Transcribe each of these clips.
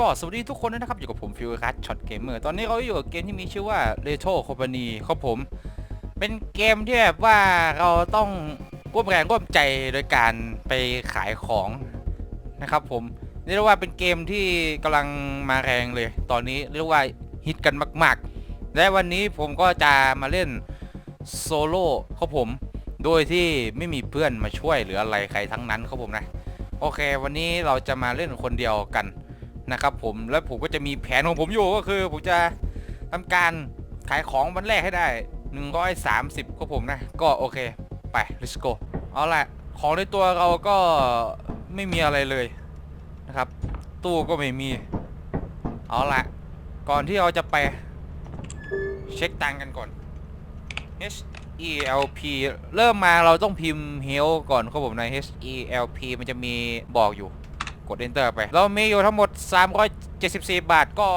ก็สวัสดีทุกคนด้วยนะครับ อยู่กับผมฟิวคัสช็อตเกมเมอร์ตอนนี้เราอยู่กับเกมที่มีชื่อว่า Retro Company ครับผม เป็นเกมที่แบบว่าเราต้องร่วมแรงร่วมใจโดยการไปขายของนะครับผมเรียกว่าเป็นเกมที่กำลังมาแรงเลย ตอนนี้เรียกว่าฮิตกันมาก ๆ และวันนี้ผมก็จะมาเล่นโซโล่ครับผมโดยที่ไม่มีเพื่อนมาช่วยหรืออะไรใครทั้งนั้นครับผมนะ โอเค วันนี้เราจะมาเล่นคนเดียวกัน นะครับผมแล้วผมก็จะมีแผนของผมอยู่ก็คือผมจะทำการขายของวันแรกให้ได้ 130ครับผมนะ ก็โอเค ไป let's go เอาละของในตัวเราก็ไม่มีอะไรเลยนะครับ ตู้ก็ไม่มี เอาละก่อนที่เราจะไป เช็คตังกันก่อน H E L P เริ่มมาเราต้องพิมพ์ help ก่อนครับผมใน H E L P มันจะมีบอกอยู่ กด enter ไป เรามีอยู่ทั้งหมด 374 บาทก็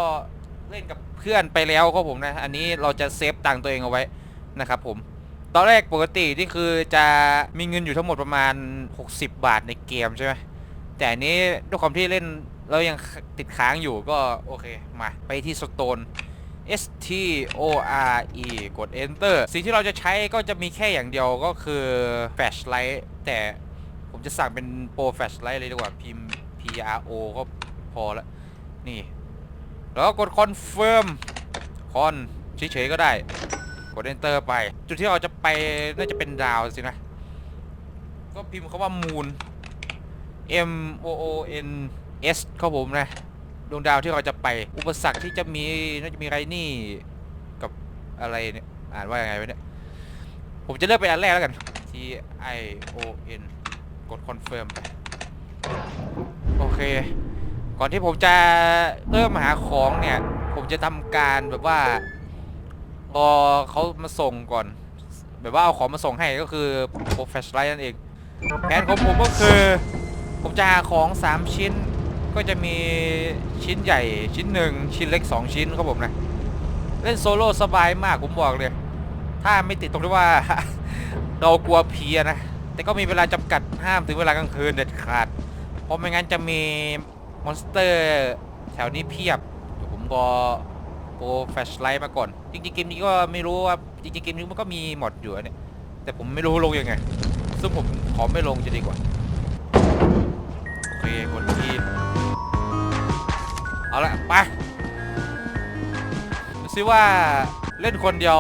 เล่นกับเพื่อนไปแล้วครับผมนะ อันนี้เราจะเซฟตังค์ตัวเองเอาไว้นะครับผมตอนแรกปกตินี่คือจะมีเงินอยู่ทั้งหมดประมาณ 60 บาทในเกมใช่ไหมแต่อันนี้ด้วยความที่เล่นเรายังติดค้างอยู่ก็โอเคมาไปที่สโตน S T O R E กด enter สิ่งที่เราจะใช้ก็จะมีแค่อย่างเดียวก็คือ flashlight แต่ผมจะสั่งเป็น pro flashlight เลยดีกว่าพิมพ์ P R O ก็พอละนี่ แล้วก็กด confirm คอนเฉยๆก็ได้ กด enter ไป จุดที่เราจะไปน่าจะเป็นดาวสินะ ก็พิมพ์คำว่า moon M O O N S ครับผมนะดวงดาวที่เราจะไป อุปสรรคที่จะมีน่าจะมีไรนี่กับอะไรเนี่ยอ่านว่ายังไงวะเนี่ยผมจะเลือกเป็นอันแรกแล้วกัน T I O N กด confirm ไป โอเค ก่อนที่ผมจะเริ่มหาของเนี่ย ผมจะทำการแบบว่ารอเขามาส่งก่อน แบบว่าเอาของมาส่งให้ก็คือโปรเฟชไลท์นั่นเอง แผนของผมก็คือ ผมจะหาของ 3 ชิ้น ก็จะมีชิ้นใหญ่ชิ้นหนึ่งชิ้นเล็ก 2 ชิ้นครับผมนะ เล่นโซโล่สบายมากผมบอกเลย ถ้าไม่ติดตรงที่ว่า เรากลัวเพียนะ แต่ก็มีเวลาจำกัดห้ามถึงเวลากลางคืนเด็ดขาด เพราะไม่งั้นจะมีมอนสเตอร์ แถวนี้เพียบเดี๋ยวผมรอโปรแฟชไลท์มาก่อน จริงๆเกมนี้ก็ไม่รู้ว่าจริงๆเกมนี้มันก็มีหมดอยู่เนี่ยแต่ผมไม่รู้ลงยังไง ซึ่งผมขอไม่ลงจะดีกว่า โอเคกดทีเอาละไปดูซิว่าเล่นคนเดียว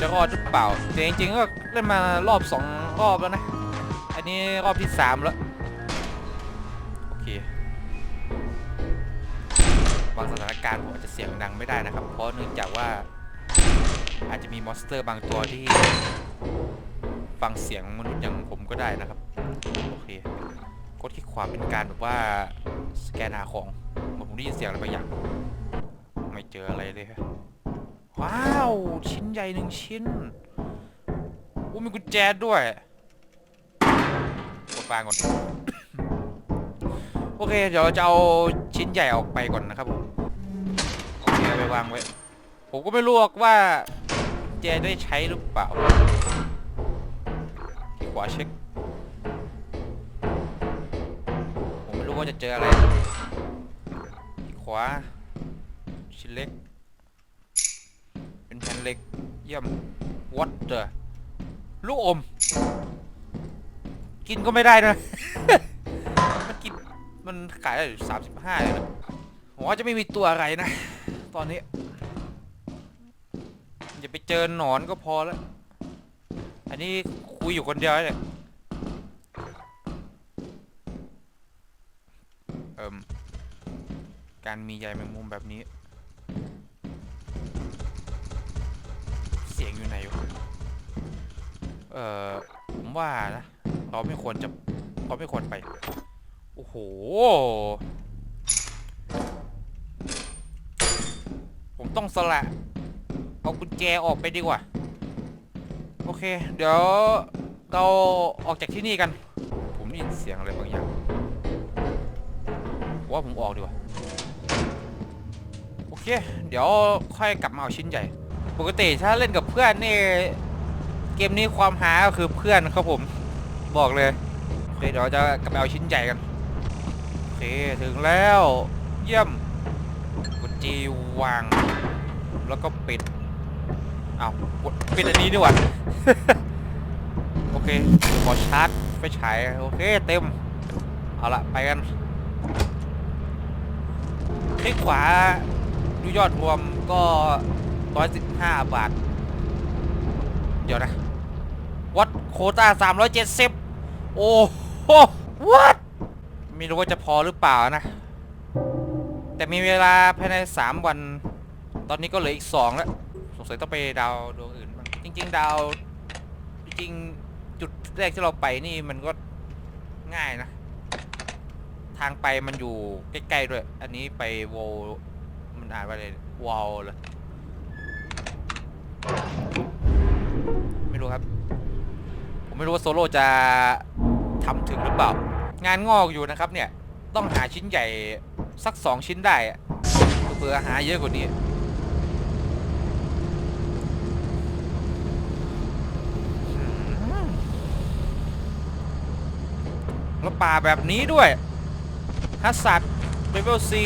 จะรอดหรือเปล่าแต่จริงๆก็เล่นมารอบสองรอบแล้วนะ อันนี้รอบที่สามแล้ว เคบางสถานการณ์ผมอาจจะเสียงดังไม่ได้นะครับ เพราะเนื่องจากว่า อาจจะมีมอนสเตอร์บางตัวที่ฟังเสียงมนุษย์อย่างผมก็ได้นะครับ โอเคกดคลิกขวาเป็นการแบบว่าสแกนหาของเหมือนผมได้ยินเสียงอะไรบางอย่าง ไม่เจออะไรเลยครับว้าว ชิ้นใหญ่หนึ่งชิ้นอู้มีกุญแจด้วยกดวางก่อน อเคเดี๋ยวเราจะเอาชิ้นใหญ่ออกไปก่อนนะครับผมโอเคเอาไปวางไว้ ผมก็ไม่รู้หรอกว่าแจได้ใช้หรือเปล่าขวาเช็ค ผมไม่รู้ว่าจะเจออะไร ขวา ชิ้นเล็ก เป็นแผ่นเหล็ก เยี่ยม what the ลูกอม กินก็ไม่ได้นะ มันขายได้สามสิบห้าเลยนะผมว่าจะไม่มีตัวอะไรนะ ตอนนี้ อย่าไปเจอหนอนก็พอแล้ว อันนี้คุยอยู่คนเดียวเนี่ยเอิมการมีใยแมงมุมแบบนี้ เสียงอยู่ไหนวะเอ่อผมว่านะ เราไม่ควรจะเราไม่ควรไป อ้โห ผมต้องสละ เอากุญแจออกไปดีกว่า โอเค เดี๋ยวเราออกจากที่นี่กัน ผมได้ยินเสียงอะไรบางอย่างว่าผมออกดีกว่า โอเค เดี๋ยวค่อยกลับมาเอาชิ้นใหญ่ ปกติถ้าเล่นกับเพื่อนนี่ เกมนี้ความหาก็คือเพื่อนครับผม บอกเลยโอเคเดี๋ยวจะกลับไปเอาชิ้นใหญ่กัน เคถึงแล้ว เยี่ยมกดจีวาง แล้วก็ปิดอ้าวกดปิดอันนี้ดีกว่าโอเคขอชาร์จไฟฉายโอเคเต็ม เอาละไปกันคลิกขวาดูยอดรวมก็ 115 บาท เดี๋ยวนะ วัดโควต้า370 โอ้โห what ไม่รู้ว่าจะพอหรือเปล่านะ แต่มีเวลาภายใน 3 วัน ตอนนี้ก็เหลืออีก 2 แล้ว สงสัยต้องไปดาวดวงอื่นบ้างจริง ๆ ดาวจริงๆจุดแรกที่เราไปนี่มันก็ง่ายนะ ทางไปมันอยู่ใกล้ๆด้วย อันนี้ไปโวลมันอ่านว่าอะไรวอลเลยไม่รู้ครับ ผมไม่รู้ว่าโซโล่จะทำถึงหรือเปล่า งานงอกอยู่นะครับเนี่ย ต้องหาชิ้นใหญ่สักสองชิ้นได้อะเผื่อหาเยอะกว่านี้ แล้วป่าแบบนี้ด้วยฮัสซัดเลเวลซี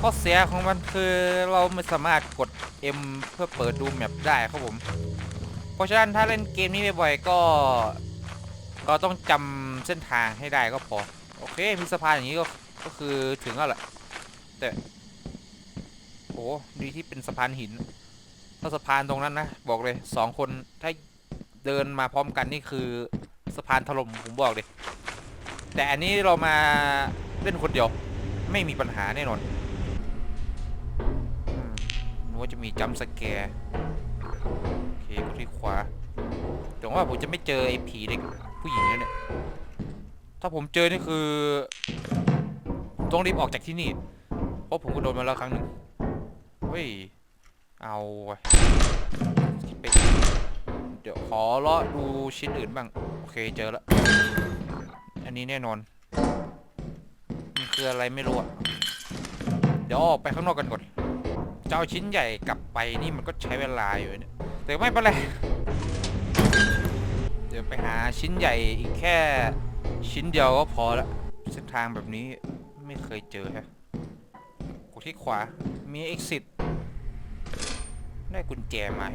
ข้อเสียของมันคือเราไม่สามารถกด M เพื่อเปิดดูแมปได้ครับผม เพราะฉะนั้นถ้าเล่นเกมนี้บ่อยๆก็ ก็ต้องจำเส้นทางให้ได้ก็พอ โอเค มีสะพานอย่างนี้ก็ ก็คือถึงแล้วแหละ แต่โอ้ดีที่เป็นสะพานหิน ถ้าสะพานตรงนั้นนะ บอกเลยสองคน ถ้าเดินมาพร้อมกันนี่คือสะพานถล่มผมบอกเลย แต่อันนี้เรามาเล่นคนเดียว ไม่มีปัญหาแน่นอนนึกว่าจะมีจัมสแกร์โอเคกดที่ขวาแต่ว่าผมจะไม่เจอไอ้ผีเด็ก ผู้หญิงแล้วเนี่ย ถ้าผมเจอนี่คือ ต้องรีบออกจากที่นี่ เพราะผมก็โดนมาแล้วครั้งหนึ่งเฮ้ย เอาไปเดี๋ยวขอเลาะดูชิ้นอื่นบ้าง โอเคเจอแล้ว อันนี้แน่นอน มันคืออะไรไม่รู้อะเดี๋ยวออกไปข้างนอกกันก่อน เจะเอาชิ้นใหญ่กลับไปนี่มันก็ใช้เวลาอยู่เนี่ย แต่ไม่เป็นไร เดี๋ยวไปหาชิ้นใหญ่อีกแค่ชิ้นเดียวก็พอละเส้นทางแบบนี้ไม่เคยเจอฮะกดที่ขวา มี exit ได้กุญแจมา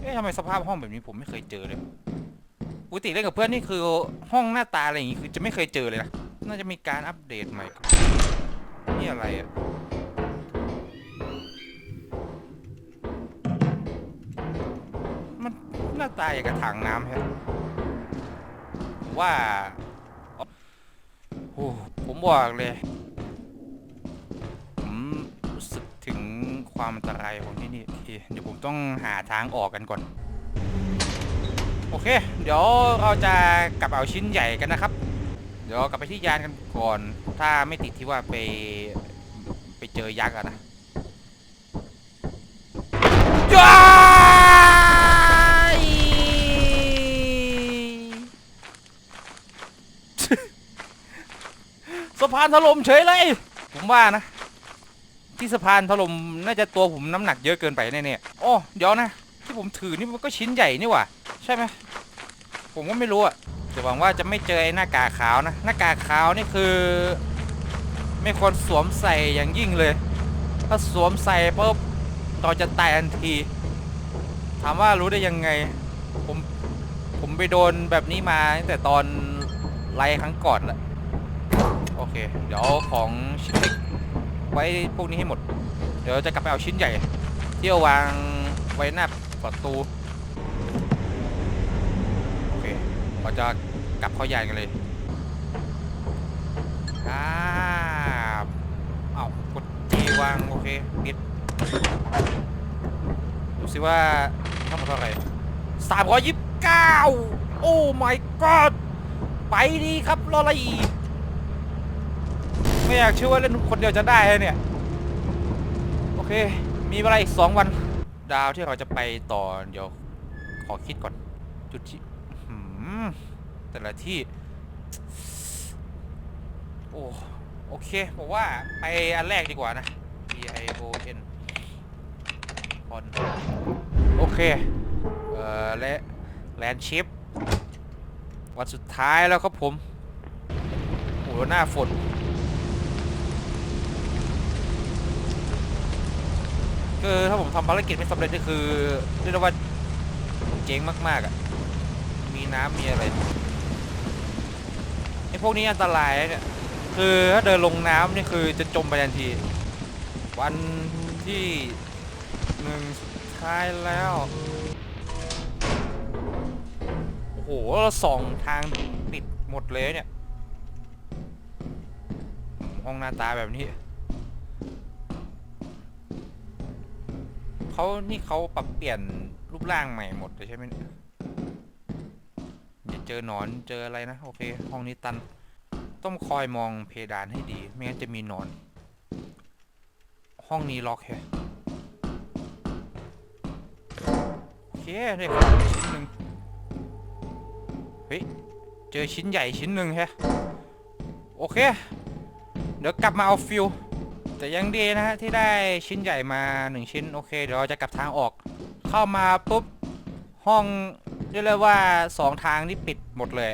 เอ๊ะทำไมสภาพห้องแบบนี้ผมไม่เคยเจอเลยปกติเล่นกับเพื่อนนี่คือห้องหน้าตาอะไรอย่างงี้คือจะไม่เคยเจอเลยนะ น่าจะมีการอัปเดตใหม่ นี่อะไรอะมั น้าตาอย่างกระถางน้ำแฮะว่าโอ้ผมบอกเลย ผมรู้สึกถึงความอันตรายของที่นี่เดี๋ยวผมต้องหาทางออกกันก่อน โอเค เดี๋ยวเราจะกลับเอาชิ้นใหญ่กันนะครับ เดี๋ยวกลับไปที่ยานกันก่อน ถ้าไม่ติดที่ว่าไปไปเจอยักษ์อะนะย้ายสะ พานถล่มเฉยเลย ผมว่านะ ที่สะพานถล่มน่าจะตัวผมน้ำหนักเยอะเกินไปแน่ๆโอ้เดี๋ยวนะ ที่ผมถือนี่มันก็ชิ้นใหญ่นี่หว่า ใช่ไหมผมก็ไม่รู้อะแต่หวังว่าจะไม่เจอไอ้หน้ากากขาวนะ หน้ากากขาวนี่คือ ไม่ควรสวมใส่อย่างยิ่งเลย ถ้าสวมใส่ปุ๊บเราจะตายทันที ถามว่ารู้ได้ยังไง ผม ผมไปโดนแบบนี้มาตั้งแต่ตอนไล่ครั้งก่อนแหละ อเค เดี๋ยวเอาของชิ้นเล็กไว้พวกนี้ให้หมด เดี๋ยวจะกลับไปเอาชิ้นใหญ่ ที่เอาวางไว้หน้าประตู โอเคเราจะกลับเข้ายานกันเลยอ่าเอากดจีวาง โอเคปิดดูสิว่าทั้งหมดเท่าไหร่สามร้อยยี่สิบเก้าโอ้ my god ไปดีครับรออะไรอีก ไม่อยากเชื่อว่าเล่นคนเดียวจะได้เลยเนี่ย โอเค มีเวลาอีกสองวัน ดาวที่เราจะไปต่อเดี๋ยวขอคิดก่อน จุดที่หือแต่ละที่ โอ้โอเคผมว่าไปอันแรกดีกว่านะ B I O N พอนโอเค เอ่อ และแลนชิปวันสุดท้ายแล้วครับผมโอ้หน้าฝน คือถ้าผมทำภารกิจไม่สำเร็จนี่คือเรียกได้ว่าเจ๊งมากๆอะ มีน้ำมีอะไรไอ้พวกนี้อันตรายเนี่ยคือถ้าเดินลงน้ำนี่คือจะจมไปทันที วันที่หนึ่งสุดท้ายแล้ว โอ้โหเราส่องทางปิดหมดเลยเนี่ย ห้องหน้าตาแบบนี้ เขานี่เขาปรับเปลี่ยนรูปร่างใหม่หมดเลยใช่ไหมเนี่ยอย่าเจอหนอนเจออะไรนะ โอเค ห้องนี้ตัน ต้องคอยมองเพดานให้ดี ไม่งั้นจะมีหนอน ห้องนี้ล็อกแฮะโอเคได้ของชิ้นหนึ่งเฮ้ย เจอชิ้นใหญ่ชิ้นหนึ่งแฮะ โอเค เดี๋ยวกลับมาเอาฟิว แต่ยังดีนะฮะที่ได้ชิ้นใหญ่มาหนึ่งชิ้นโอเคเดี๋ยวเราจะกลับทางออก เข้ามาปุ๊บห้องเรียกเลยว่าสองทางนี่ปิดหมดเลย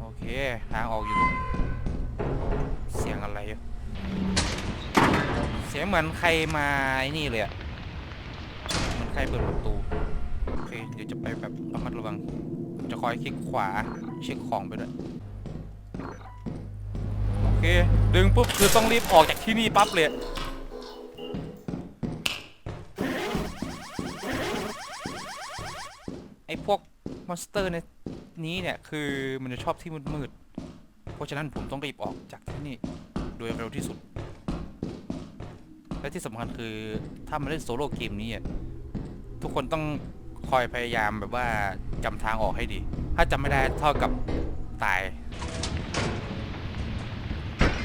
โอเคทางออกอยู่เสียงอะไรเสียงเหมือนใครมาไอ้นี่เลยอะเหมือนใครเปิดประตูโอเคเดี๋ยวจะไปแบบระมัดระวังจะคอยคลิกขวาเช็คของไปด้วย เค ดึงปุ๊บคือต้องรีบออกจากที่นี่ปั๊บเลยไอ้พวกมอนสเตอร์ในนี้เนี่ยคือมันจะชอบที่มืดๆเพราะฉะนั้นผมต้องรีบออกจากที่นี่โดยเร็วที่สุด และที่สำคัญคือถ้ามาเล่นโซโล่เกมนี้ทุกคนต้องคอยพยายามแบบว่าจำทางออกให้ดี ถ้าจำไม่ได้เท่ากับตาย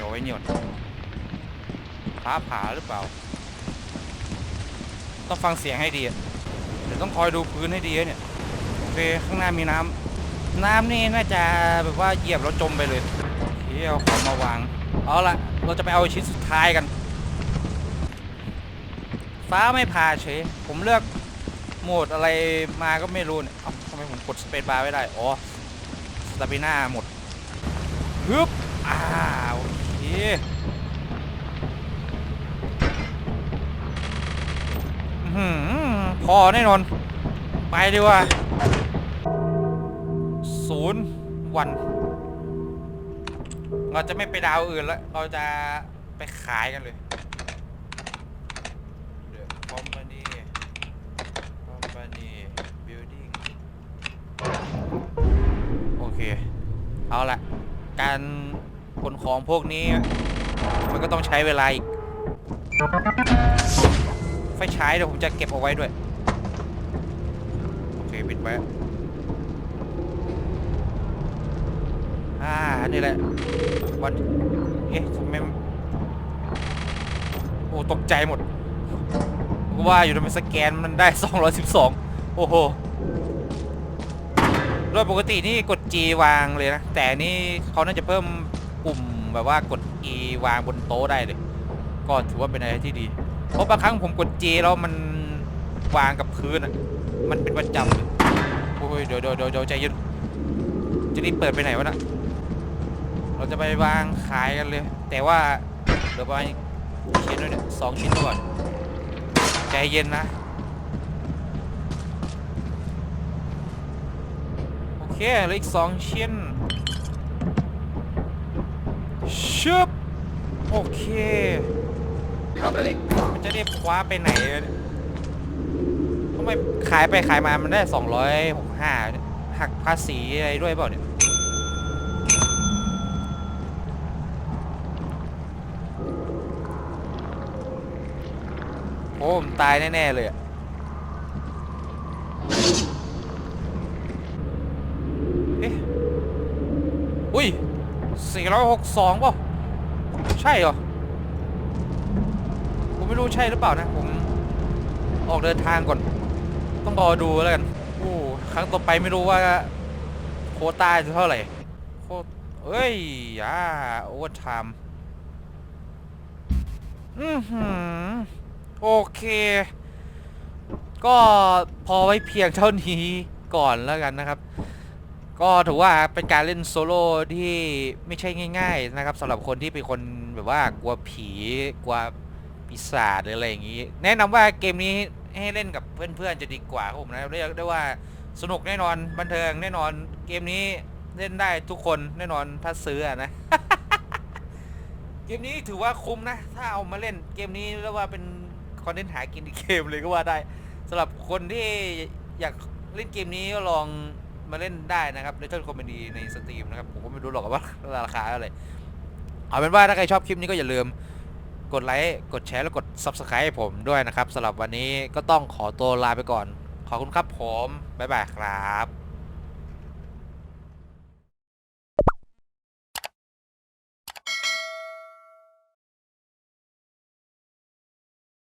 ยวไว้นี่ก่อนฟ้าผ่าหรือเปล่า ต้องฟังเสียงให้ดีเดี๋ยวต้องคอยดูพื้นให้ดีเนี่ยโอเคข้างหน้ามีน้ำน้ำนี่น่าจะแบบว่าเหยียบแล้วจมไปเลยโอเคเอาของมาวาง เอาละเราจะไปเอาชิ้นสุดท้ายกัน ฟ้าไม่พาเฉยผมเลือกโหมดอะไรมาก็ไม่รู้เนี่ยเอ้าทำไมผมกดสเปซบาร์ไม่ได้ อ๋อสตาบิน่าหมดฮึบ อ่าโอเค พอแน่นอน ไปดีกว่าศูนย์วัน เราจะไม่ไปดาวอื่นแล้ว เราจะไปขายกันเลย The company company building โอเค เอาละการ นของพวกนี้ มันก็ต้องใช้เวลาอีก ไฟฉายเดี๋ยวผมจะเก็บเอาไว้ด้วย โอเคปิดไว้อ่านี่แหละวันเอ๊ะทำไมโอ้ตกใจหมดว่าอยู่ทำไมสแกนมันได้ 212 โอ้โหโดยปกตินี่กด G วางเลยนะ แต่นี่เขาน่าจะเพิ่ม ปุ่มแบบว่ากด E วางบนโต๊ะได้เลย ก็ถือว่าเป็นอะไรที่ดี เพราะบางครั้งผมกด J แล้วมันวางกับพื้นอะ มันเป็นประจำเลยโอ้ยเดี๋ยวเดี๋ยวเดี๋ยวใจเย็นจะรีบเปิดไปไหนวะนะเราจะไปวางขายกันเลย แต่ว่าเดี๋ยวไปชิ้นด้วยเนี่ยสองชิ้นก่อน ใจเย็นนะ โอเคเหลืออีกสองชิ้นชึบ โอเค มันจะได้คว้าไปไหนอะเนี่ยทำไมขายไปขายมามันได้ 265เนี่ยหักภาษีอะไรด้วยเปล่าเนี่ยโอ้ผมตายแน่ ๆ เลยอะเอ๊ะ อุ้ย 462ป่ะใช่เหรอ ผมไม่รู้ใช่หรือเปล่านะ ผมออกเดินทางก่อน ต้องรอดูแล้วกันโอ้ครั้งต่อไปไม่รู้ว่าโคต้าจะเท่าไหร่โคเอ้ยอ่าโอเวอร์ไทม์อือหือโอเค ก็พอไว้เพียงเท่านี้ก่อนแล้วกันนะครับ ก็ถือว่าเป็นการเล่นโซโล่ที่ไม่ใช่ง่าย ๆ นะครับสำหรับคนที่เป็นคน แบบว่ากลัวผีกลัวปีศาจหรืออะไรอย่างนี้ แนะนำว่าเกมนี้ให้เล่นกับเพื่อนๆจะดีกว่าครับผมนะเรียกได้ว่าสนุกแน่นอนบันเทิงแน่นอนเกมนี้เล่นได้ทุกคนแน่นอนถ้าซื้ออะนะ เกมนี้ถือว่าคุ้มนะ ถ้าเอามาเล่นเกมนี้เรียกว่าเป็นคอนเทนต์หากินอีกเกมเลยก็ว่าได้สำหรับคนที่อยากเล่นเกมนี้ก็ลองมาเล่นได้นะครับ Little Comedy ในสตรีมนะครับ ผมก็ไม่รู้หรอกว่าราคาเท่าไหร่ เอาเป็นว่าถ้าใครชอบคลิปนี้ก็อย่าลืมกดไลค์กดแชร์แล้วกด Subscribe ให้ผมด้วยนะครับสำหรับวันนี้ก็ต้องขอตัวลาไปก่อน ขอบคุณครับผม บ๊ายบายครับ